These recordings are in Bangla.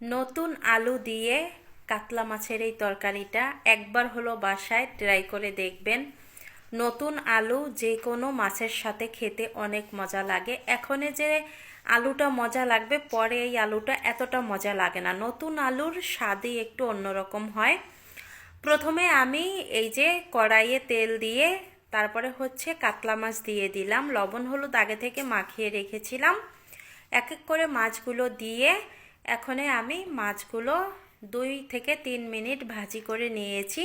নতুন আলু দিয়ে কাতলা মাছের এই তরকারিটা একবার হলো বাসায় ট্রাই করে দেখবেন। নতুন আলু যে কোনো মাছের সাথে খেতে অনেক মজা লাগে। এখনে যে আলুটা মজা লাগবে, পরে এই আলুটা এতটা মজা লাগে না। নতুন আলুর স্বাদই একটু অন্যরকম হয়। প্রথমে আমি এই যে কড়াইয়ে তেল দিয়ে তারপরে হচ্ছে কাতলা মাছ দিয়ে দিলাম। লবণ, হলুদ আগে থেকে মাখিয়ে রেখেছিলাম। এক এক করে মাছগুলো দিয়ে এখনে আমি মাছগুলো দুই থেকে তিন মিনিট ভাজি করে নিয়েছি।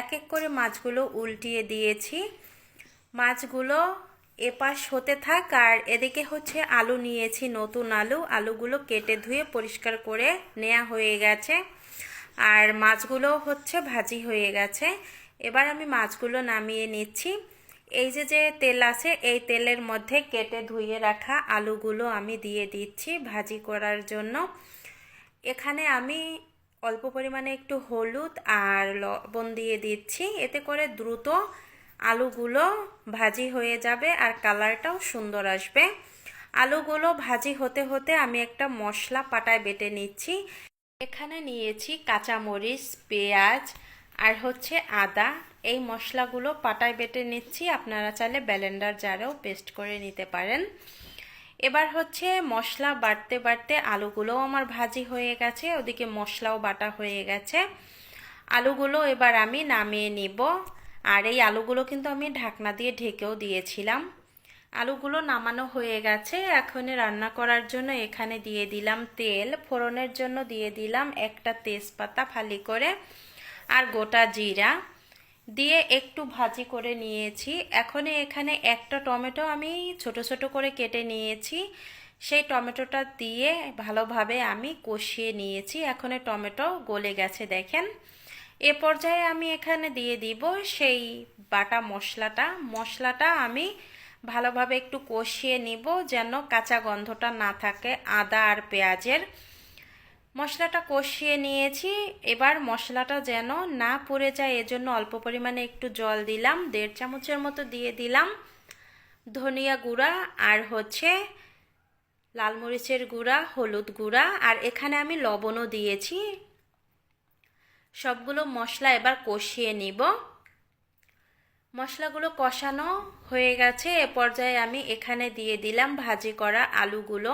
এক এক করে মাছগুলো উল্টিয়ে দিয়েছি। মাছগুলো এপাশ হতে থাক আর এদিকে হচ্ছে আলু নিয়েছি, নতুন আলু। আলুগুলো কেটে ধুয়ে পরিষ্কার করে নেওয়া হয়ে গেছে। আর মাছগুলো হচ্ছে ভাজি হয়ে গেছে। এবার আমি মাছগুলো নামিয়ে নিচ্ছি। এই যে যে তেল আছে, এই তেলের মধ্যে কেটে ধুয়ে রাখা আলুগুলো আমি দিয়ে দিচ্ছি ভাজি করার জন্য। এখানে আমি অল্প পরিমাণে একটু হলুদ আর লবণ দিয়ে দিচ্ছি। এতে করে দ্রুত আলুগুলো ভাজি হয়ে যাবে আর কালারটাও সুন্দর আসবে। আলুগুলো ভাজি হতে হতে আমি একটা মশলা পাটায় বেটে নিচ্ছি। এখানে নিয়েছি কাঁচামরিচ, পেঁয়াজ আর হচ্ছে আদা, এই মশলাগুলো পাটায় বেটে নিচ্ছি। আপনারা চাইলে ব্যালেন্ডার জারেও পেস্ট করে নিতে পারেন। এবার হচ্ছে মশলা বাটতে বাড়তে আলুগুলোও আমার ভাজি হয়ে গেছে, ওদিকে মশলাও বাটা হয়ে গেছে। আলুগুলো এবার আমি নামিয়ে নিব। আর এই আলুগুলো কিন্তু আমি ঢাকনা দিয়ে ঢেকেও দিয়েছিলাম। আলুগুলো নামানো হয়ে গেছে, এখন রান্না করার জন্য এখানে দিয়ে দিলাম তেল। ফোড়নের জন্য দিয়ে দিলাম একটা তেজপাতা ফালি করে। আর গোটা জিরা দিয়ে একটু ভাজি করে নিয়েছি। এখন এখানে একটা টমেটো আমি ছোট ছোট করে কেটে নিয়েছি। সেই টমেটোটা দিয়ে ভালোভাবে আমি কষিয়ে নিয়েছি। এখন টমেটো গলে গেছে দেখেন। এ পর্যায়ে আমি এখানে দিয়ে দিব সেই বাটা মশলাটা। মশলাটা আমি ভালোভাবে একটু কষিয়ে নিব যেন কাঁচা গন্ধটা না থাকে আদা আর পেঁয়াজের। মশলাটা কষিয়ে নিয়েছি। এবার মশলাটা যেন না পুড়ে যায়, এজন্য অল্প পরিমাণে একটু জল দিলাম। দেড় চামচের মতো দিয়ে দিলাম ধনিয়া গুঁড়া আর হচ্ছে লাল মরিচের গুঁড়া, হলুদ গুঁড়া, আর এখানে আমি লবণও দিয়েছি। সবগুলো মশলা এবার কষিয়ে নিব। মশলাগুলো কষানো হয়ে গেছে। এ পর্যায়ে আমি এখানে দিয়ে দিলাম ভাজি করা আলুগুলো।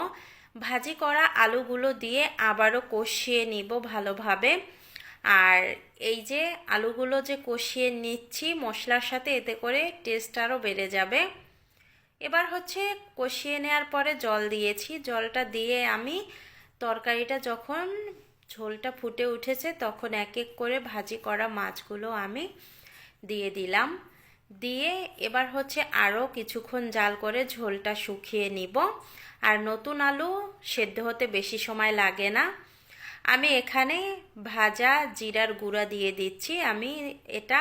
ভাজি করা আলুগুলো দিয়ে আবারও কষিয়ে নিব ভালোভাবে। আর এই যে আলুগুলো যে কষিয়ে নিচ্ছি মশলার সাথে, এতে করে টেস্ট আরও বেড়ে যাবে। এবার হচ্ছে কষিয়ে নেওয়ার পরে জল দিয়েছি। জলটা দিয়ে আমি তরকারিটা যখন ঝোলটা ফুটে উঠেছে, তখন এক এক করে ভাজি করা মাছগুলো আমি দিয়ে দিলাম। দিয়ে এবার হচ্ছে আরও কিছুক্ষণ জাল করে ঝোলটা শুকিয়ে নিব। আর নতুন আলু সেদ্ধ হতে বেশি সময় লাগে না। আমি এখানে ভাজা জিরার গুঁড়া দিয়ে দিচ্ছি। আমি এটা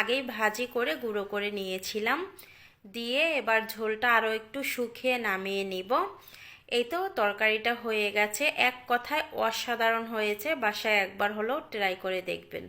আগেই ভাজি করে গুঁড়ো করে নিয়েছিলাম। দিয়ে এবার ঝোলটা আরও একটু শুকিয়ে নামিয়ে নিব। এই তো তরকারিটা হয়ে গেছে। এক কথায় অসাধারণ হয়েছে। বাসায় একবার হলেও ট্রাই করে দেখবেন।